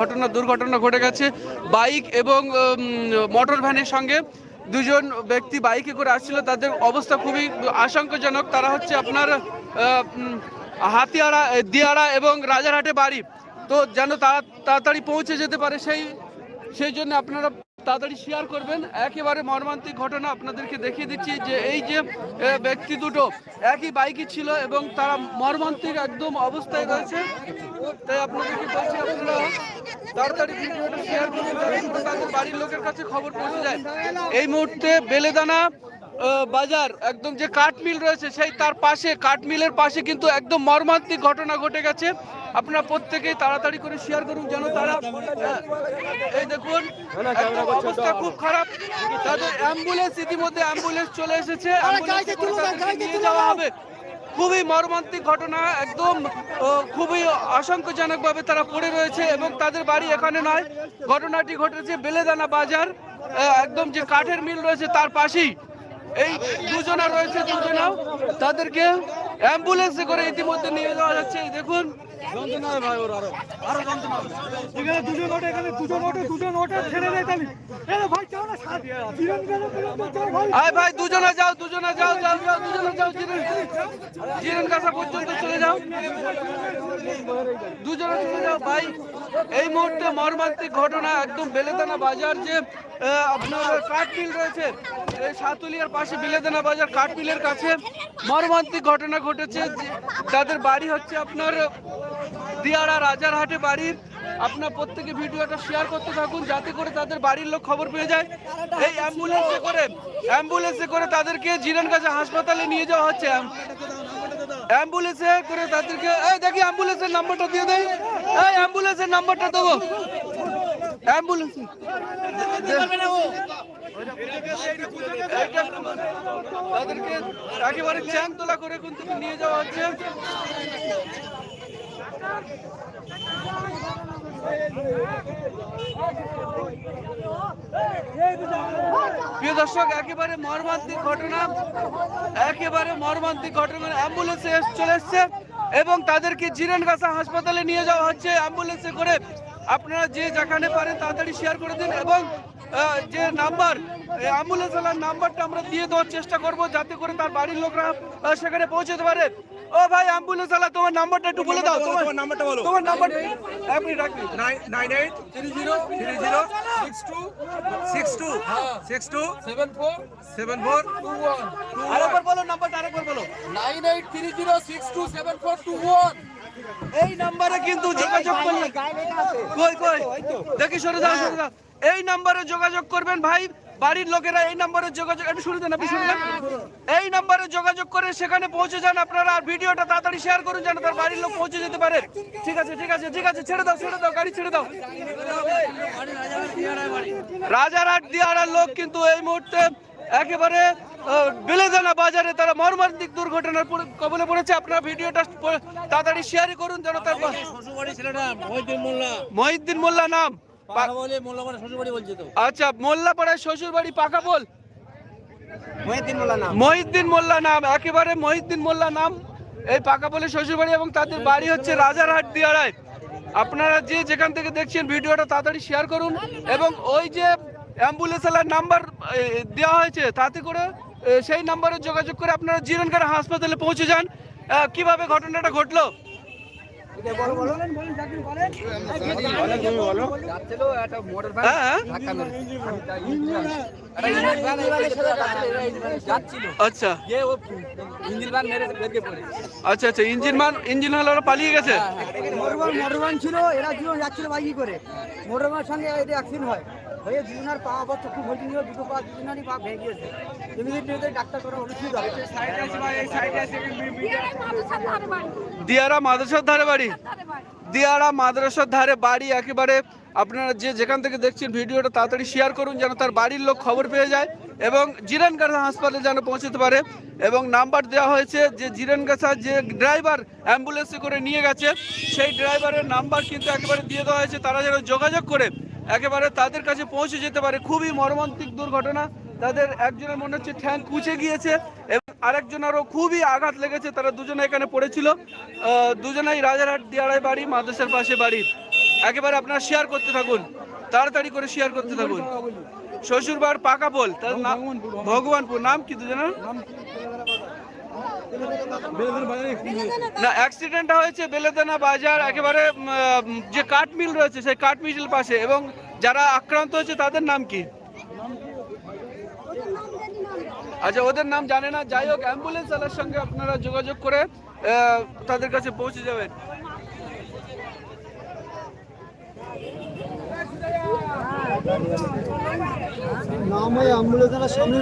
ঘটনা, দুর্ঘটনা ঘটে গেছে। বাইক এবং মোটর ভ্যানের সঙ্গে দুজন ব্যক্তি বাইকে করে আসছিল। তাদের অবস্থা খুবই আশঙ্কাজনক। তারা হচ্ছে আপনার হাতিয়ারা দিয়াড়া এবং রাজারহাটে বাড়ি। তো যেন তাড়া- তাড়াতাড়ি পৌঁছে যেতে পারে সেই সেই জন্য আপনারা তাড়াতাড়ি শেয়ার করবেন। একেবারে মর্মান্তিক ঘটনা আপনাদেরকে দেখিয়ে দিচ্ছি যে এই যে ব্যক্তি দুটো একই বাইকে ছিল এবং তারা মর্মান্তিক একদম অবস্থায় রয়েছে। তাই আপনাদেরকে বলছি আপনারা তাড়াতাড়ি ভিডিওটা শেয়ার করুন তাদের বাড়ির লোকের কাছে খবর পৌঁছে যায়। এই মুহূর্তে বেলেদানা বাজার একদম যে কাঠ মিল রয়েছে সেই তার পাশে কাঠ মিলের পাশে কিন্তু একদম মর্মান্তিক ঘটনা ঘটে গেছে। আপনারা প্রত্যেকেই তাড়াতাড়ি করে শেয়ার করুন যেন তারা এই দেখুন অবস্থা খুব খারাপ। তাদের অ্যাম্বুলেন্স ইতিমধ্যে অ্যাম্বুলেন্স চলে এসেছে। নিয়ে যাওয়া হবে। খুবই মর্মান্তিক ঘটনা একদম খুবই আশঙ্কাজনকভাবে তারা পড়ে রয়েছে এবং তাদের বাড়ি এখানে নয়। ঘটনাটি ঘটেছে বেলেদানা বাজার একদম যে কাঠের মিল রয়েছে তার পাশেই। এই দুজনা রয়েছে দুজনা। তাদেরকে অ্যাম্বুলেন্সে করে ইতিমধ্যে নিয়ে যাওয়া যাচ্ছে। দেখুন। ভাই দুজনে যাও দুজনে যাও যাও যাও দুজনে যাও জিরেন জিরেন কাছা পর্যন্ত চলে যাও। দুজনে চলে যাও ভাই। এই মুহূর্তে মর্মান্তিক ঘটনা একদম বেলেদানা বাজার যে আপনার কাঠমিল রয়েছে। এই সাতুলিয়ার পাশে বেলেদানা বাজার কাঠমিলের কাছে। মর্মান্তিক ঘটনা ঘটেছে। যাদের বাড়ি হচ্ছে আপনার দিয়ারা রাজারহাটে বাড়ি। আপনার প্রত্যেকে ভিডিওটা শেয়ার করতে থাকুন, যাতে করে তাদের বাড়ির লোক খবর পেয়ে যায়। এই অ্যাম্বুলেন্সে করে অ্যাম্বুলেন্সে করে তাদেরকে জিরানগাছা হাসপাতালে নিয়ে যাওয়া হচ্ছে। অ্যাম্বুলেন্সে করে তাদেরকে, এই দেখি অ্যাম্বুলেন্সের নাম্বারটা দিয়ে দেয় এই অ্যাম্বুলেন্সের নাম্বারটা দেবো। অ্যাম্বুলেন্স। তাদেরকে একেবারে চ্যাং তোলা করে কিন্তু নিয়ে যাওয়া হচ্ছে। প্রিয় দর্শক, একেবারে মর্মান্তিক ঘটনা। একেবারে মর্মান্তিক ঘটনা। অ্যাম্বুলেন্সে এস- চলে এসছে এবং তাদেরকে জিরেনগাছা হাসপাতালে নিয়ে যাওয়া হচ্ছে। অ্যাম্বুলেন্সে করে আপনারা যে যেখানে পারেন তাড়াতাড়ি শেয়ার করে দিন এবং যে নাম্বার অ্যাম্বুলেন্স ওয়ালার নাম্বারটা আমরা দিয়ে দেওয়ার চেষ্টা করব যাতে করে তার বাড়ির লোকরা সেখানে পৌঁছতে পারে। ও ভাই অ্যাম্বুলেন্স ওয়ালা তোমার নাম্বারটা একটু বলে দাও। তোমার নাম্বারটা বলো। তোমার নাম্বার আপনি রাখবেন nine eight three zero three zero six two six two six two seven four seven four two one. আরেকবার বলো নাম্বারটা আরেকবার বলো। Nine eight three zero six two seven four two one. এই নাম্বারে কিন্তু যোগাযোগ করলে কই কই? দেখি সরে দাও সরে দাও এই নাম্বারে যোগাযোগ করবেন ভাই বাড়ির লোকেরা এই নাম্বারে যোগাযোগ একটু শুনে দেন আপনি শুনে দেন। এই নাম্বারে যোগাযোগ করে সেখানে পৌঁছে যান আপনারা আর ভিডিওটা তাড়াতাড়ি শেয়ার করুন যেন তার বাড়ির লোক পৌঁছে যেতে পারে। ঠিক আছে ঠিক আছে ঠিক আছে ছেড়ে দাও ছেড়ে দাও গাড়ি ছেড়ে দাও। রাজারহাট দিয়ারার লোক কিন্তু এই মুহূর্তে একেবারে বেলেদানা বাজারে তারা মর্মান্তিক দুর্ঘটনার কবলে পড়েছে। আপনারা ভিডিওটা তাড়াতাড়ি শেয়ার করুন যেন তার শ্বশুরবাড়ি মহিদ্দিন মোল্লা। মহিউদ্দিন মোল্লা নাম। আচ্ছা মোল্লাপাড়ায় শ্বশুর বাড়ি পাকা বল মহিদ্দিন মোল্লা নাম। মহিউদ্দিন মোল্লা নাম। একেবারে মহিউদ্দিন মোল্লা নাম। এই পাকা বলে শ্বশুর বাড়ি এবং তাদের বাড়ি হচ্ছে রাজারহাট দিয়ারায়। আপনারা যে যেখান থেকে দেখছেন ভিডিওটা তাড়াতাড়ি শেয়ার করুন। এবং ওই যে অ্যাম্বুলেন্সের নাম্বার দেওয়া হয়েছে তাতে করে সেই নাম্বারে যোগাযোগ করে আপনারা জিরনগার হাসপাতালে পৌঁছে যান। কীভাবে ঘটনাটা ঘটলো? হ্যাঁ হ্যাঁ আচ্ছা। আচ্ছা আচ্ছা ইঞ্জিন ইঞ্জিন পালিয়ে গেছে? মোটরবান মোটরবান ছিল, এরা যাচ্ছিল বাইকে করে। মোটরবানের সঙ্গে হয়। হয়ে দুজনের পা অবস্থা খুব হয়েছিল দুটো পা দুজনেরই পা ভেঙে গিয়েছে। ইমিডিয়েটলি ডাক্তার করা অনুষ্ঠিত হবে। দিয়ারা মাদ্রাসার ধারে বাড়ি। দিয়ারা মাদ্রাসার ধারে বাড়ি? একেবারে আপনারা যে যেখান থেকে দেখছেন ভিডিওটা তাড়াতাড়ি শেয়ার করুন যেন তার বাড়ির লোক খবর পেয়ে যায় এবং জিরানগাছা হাসপাতালে যেন পৌঁছতে পারে এবং নাম্বার দেওয়া হয়েছে যে জিরানগাছা যে ড্রাইভার অ্যাম্বুলেন্সে করে নিয়ে গেছে সেই ড্রাইভারের নাম্বার কিন্তু একেবারে দিয়ে দেওয়া হয়েছে। তারা যেন যোগাযোগ করে একেবারে তাদের কাছে পৌঁছে যেতে পারে। খুবই মর্মান্তিক দুর্ঘটনা। তাদের একজনের মনে হচ্ছে ঠ্যাং কুচে গিয়েছে এবং আরেকজনেরও খুবই আঘাত লেগেছে। তারা দুজনে এখানে পড়েছিল। আহ, দুজনেই রাজারহাট দিয়ারায় বাড়ি মাদ্রাসার পাশে বাড়ি। একেবারে আপনারা শেয়ার করতে থাকুন। তাড়াতাড়ি করে শেয়ার করতে থাকুন। শ্বশুরবার পাকা পোল তার নাম ভগবানপুর নাম কি দুজনের? না অ্যাক্সিডেন্টটা হয়েছে বেলেদানা বাজার, একেবারে যে কাঠ মিল রয়েছে, সেই কাঠ মিল পাশে, এবং যারা আক্রান্ত হয়েছে, তাদের নাম কি? আচ্ছা ওদের নাম জানে না। যাই হোক অ্যাম্বুলেন্স চালার সঙ্গে আপনারা যোগাযোগ করে তাদের কাছে পৌঁছে যাবেন। নাম ওই অ্যাম্বুলেন্স সামনে